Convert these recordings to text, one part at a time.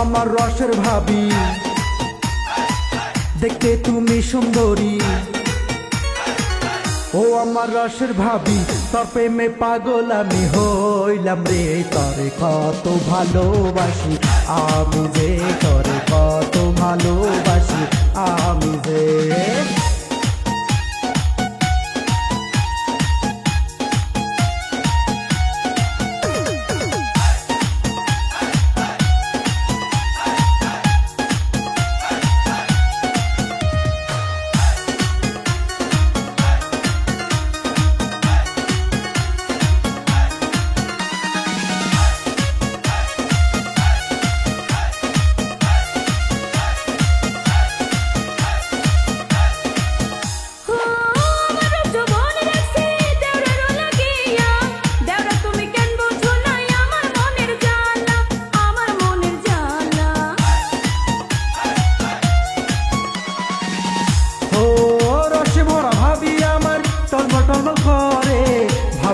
আমার রসের ভাবি। দেখতে তুমি সুন্দরী। ও আমার রসের ভাবি, তোর প্রেমে পাগল আমি হইলাম রে। তরে কত ভালোবাসি, আমি যে তরে কত ভালোবাসি, আমি যে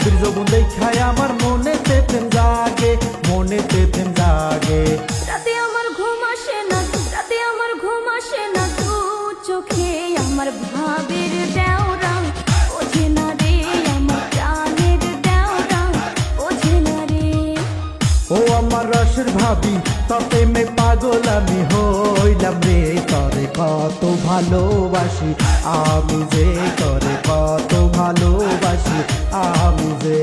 ভাবির যৌবন দেখায় আমার মনেতে প্রেম জাগে মনেতে প্রেম জাগে রাতে আমার ঘুম আসে না রাতে আমার ঘুম আসে না দু চোখে আমার ভাবের দেওরা ওঠে না রে আমার প্রাণের দেওরা ওঠে না রে ও আমার রসের ভাবি ততে মে পাগল আমি হইলাম রে করে কত ভালোবাসি। আমি যে করে কত ভালোবাসি আমি যে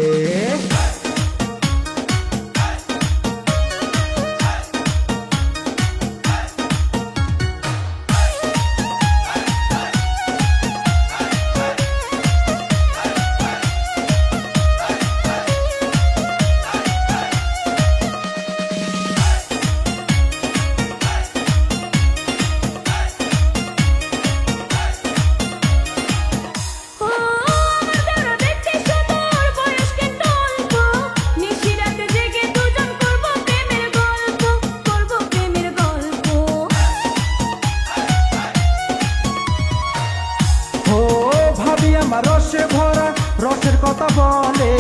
আমার রসে ভরা, রসের কথা বলে।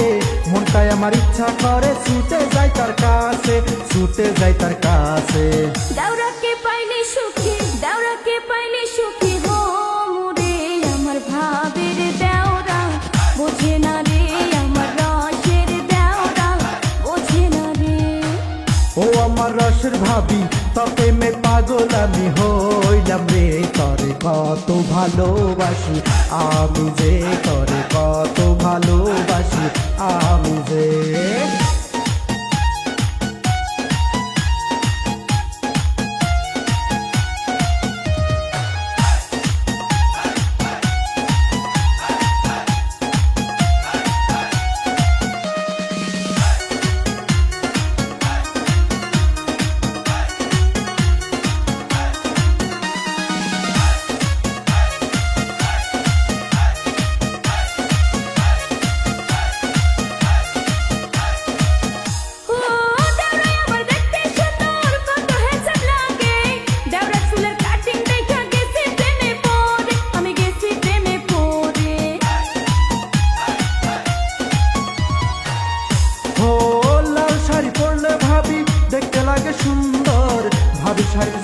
মনটাই আমার ইচ্ছা করে, ছুটে যাই তার কাছে, ছুটে যাই তার কাছে। রসের ভাবি তবে মে পাগল আমি হইলাম রে। করে কত ভালোবাসি, আমি যে করে কত ভালোবাসি, আমি যে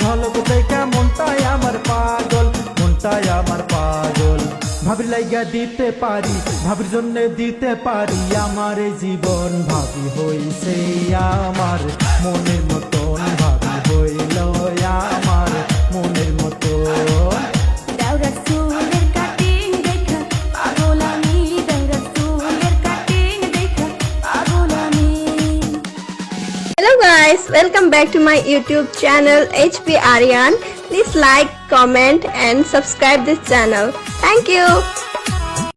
ঝলক দেখা মনটাই আমার পাগল, মনটাই আমার পাগল। ভাবির লাইগা দিতে পারি, ভাবির জন্য দিতে পারি আমার জীবন। ভাবি হইছে আমার মনের মতন, ভাবি হইল আমার। Guys, welcome back to my YouTube channel HP Aryan. Please like, comment and subscribe this channel. Thank you.